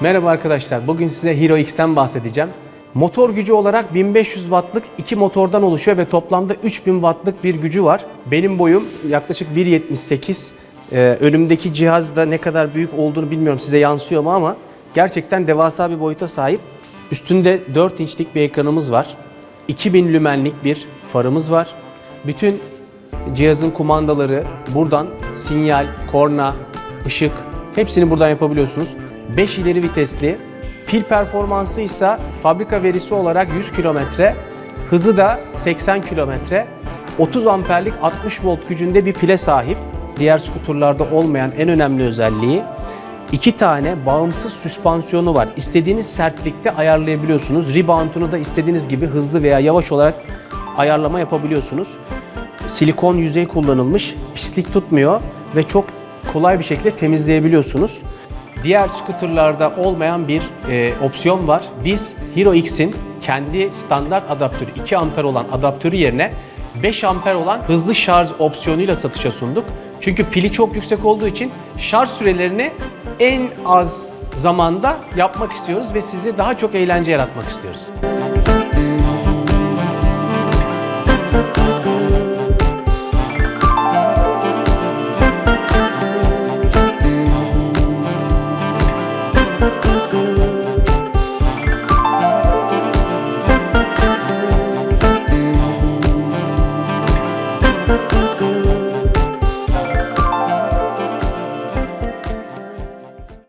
Merhaba arkadaşlar. Bugün size Hero X'ten bahsedeceğim. Motor gücü olarak 1500 wattlık iki motordan oluşuyor ve toplamda 3000 wattlık bir gücü var. Benim boyum yaklaşık 1.78. Ee, önümdeki cihazda ne kadar büyük olduğunu bilmiyorum size yansıyor mu ama gerçekten devasa bir boyuta sahip. Üstünde 4 inçlik bir ekranımız var. 2000 lümenlik bir farımız var. Bütün cihazın kumandaları buradan sinyal, korna, ışık hepsini buradan yapabiliyorsunuz. 5 ileri vitesli. Pil performansı ise fabrika verisi olarak 100 kilometre. Hızı da 80 kilometre. 30 amperlik 60 volt gücünde bir pile sahip. Diğer skuturlarda olmayan en önemli özelliği iki tane bağımsız süspansiyonu var. İstediğiniz sertlikte ayarlayabiliyorsunuz. Rebound'unu da istediğiniz gibi hızlı veya yavaş olarak ayarlama yapabiliyorsunuz. Silikon yüzey kullanılmış, pislik tutmuyor ve çok kolay bir şekilde temizleyebiliyorsunuz. Diğer scooterlarda olmayan bir e, opsiyon var. Biz Hero X'in kendi standart adaptörü 2 amper olan adaptörü yerine 5 amper olan hızlı şarj opsiyonuyla satışa sunduk. Çünkü pili çok yüksek olduğu için şarj sürelerini en az zamanda yapmak istiyoruz ve size daha çok eğlence yaratmak istiyoruz.